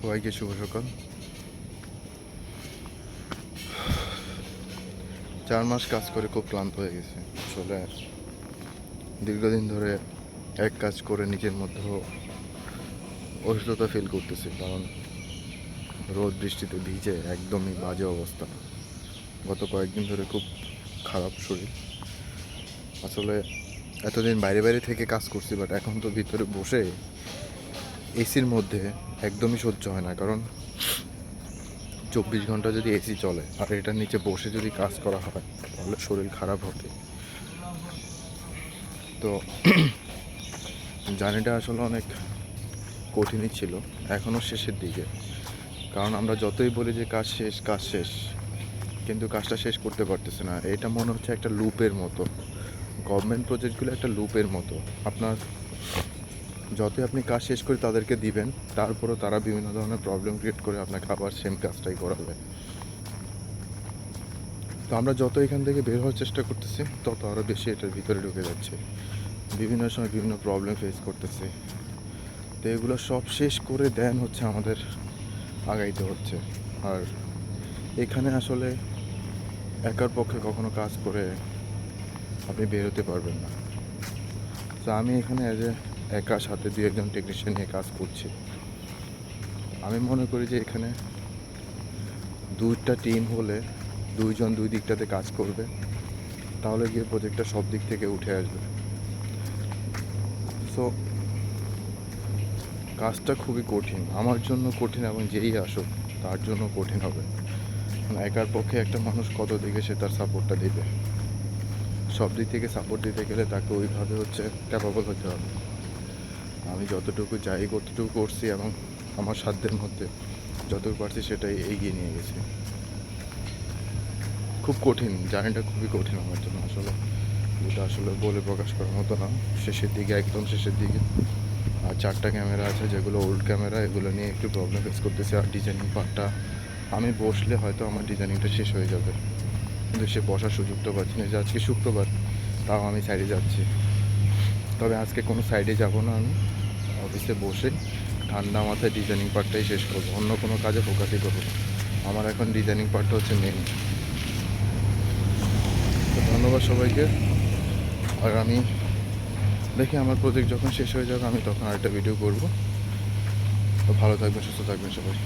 সবাইকে শুভ সকাল। চার মাস কাজ করে খুব ক্লান্ত হয়ে গেছে, আসলে দীর্ঘদিন ধরে এক কাজ করে নিজের মধ্যে অসুস্থতা ফিল করতেছি, কারণ রোদ বৃষ্টিতে ভিজে একদমই বাজে অবস্থা। গত কয়েকদিন ধরে খুব খারাপ শরীর। আসলে এতদিন বাইরে বাইরে থেকে কাজ করছি বাট এখন তো ভিতরে বসে এসির মধ্যে একদমই সহ্য হয় না, কারণ চব্বিশ ঘণ্টা যদি এসি চলে আর এটার নিচে বসে যদি কাজ করা হয়, তাহলে শরীর খারাপ হবে। তো জার্নিটা আসলে অনেক কঠিনই ছিল এখনও শেষের দিকে। কারণ আমরা যতই বলি যে কাজ শেষ কাজ শেষ, কিন্তু কাজটা শেষ করতে পারতেছে না। এটা মনে হচ্ছে একটা লুপের মতো। গভর্নমেন্ট প্রজেক্টগুলো একটা লুপের মতো। আপনার যতই আপনি কাজ শেষ করে তাদেরকে দিবেন, তারপরও তারা বিভিন্ন ধরনের প্রবলেম ক্রিয়েট করে আপনাকে আবার সেম কাজটাই করাবে। তো আমরা যত এখান থেকে বের হওয়ার চেষ্টা করতেছি, তত আরও বেশি এটার ভিতরে ঢুকে যাচ্ছে। বিভিন্ন সময় বিভিন্ন প্রবলেম ফেস করতেছি। তো এগুলো সব শেষ করে দেন হচ্ছে আমাদের আগাইতে হচ্ছে। আর এখানে আসলে একার পক্ষে কখনো কাজ করে আপনি বেরোতে পারবেন না। তো আমি এখানে অ্যাজ এ একা সাথে দুই একজন টেকনিশিয়ান নিয়ে কাজ করছি। আমি মনে করি যে এখানে দুইটা টিম হলে দুইজন দুই দিকটাতে কাজ করবে, তাহলে গিয়ে প্রজেক্টটা সব দিক থেকে উঠে আসবে। সো কাজটা খুবই কঠিন। আমার জন্য কঠিন এবং যেই আসুক, তার জন্য কঠিন হবে। একার পক্ষে একটা মানুষ কত দিকে সে তার সাপোর্টটা দেবে? সব দিক থেকে সাপোর্ট দিতে গেলে তাকে ওইভাবে হচ্ছে ক্যাপাবল হতে হবে। আমি যতটুকু যাই কতটুকু করছি এবং আমার সাধ্যের মধ্যে যতটুকু পারছি সেটাই এগিয়ে নিয়ে গেছি। খুব কঠিন, জার্নিটা খুবই কঠিন আমার জন্য আসলে। যেটা আসলে বলে প্রকাশ করার মতো না। শেষের দিকে, একদম শেষের দিকে। আর চারটা ক্যামেরা আছে, যেগুলো ওল্ড ক্যামেরা, এগুলো নিয়ে একটু প্রবলেম ফেস করতেছি। আর ডিজাইনিং পার্টটা আমি বসলে হয়তো আমার ডিজাইনিংটা শেষ হয়ে যাবে। কিন্তু সে বসার সুযোগটা পাচ্ছি না। যে আজকে শুক্রবার, তাও আমি সাইডে যাচ্ছি। তবে আজকে কোনো সাইডে যাব না আমি। অফিসে বসে ঠান্ডা মাথায় ডিজাইনিং পার্টটাই শেষ করব। অন্য কোনো কাজে ফোকাসই করব আমার এখন ডিজাইনিং পার্টটা হচ্ছে মেন তো ধন্যবাদ সবাইকে। আর আমি দেখি আমার প্রজেক্ট যখন শেষ হয়ে যাবে, আমি তখন আরেকটা ভিডিও করব। তো ভালো থাকবেন, সুস্থ থাকবেন সবাই।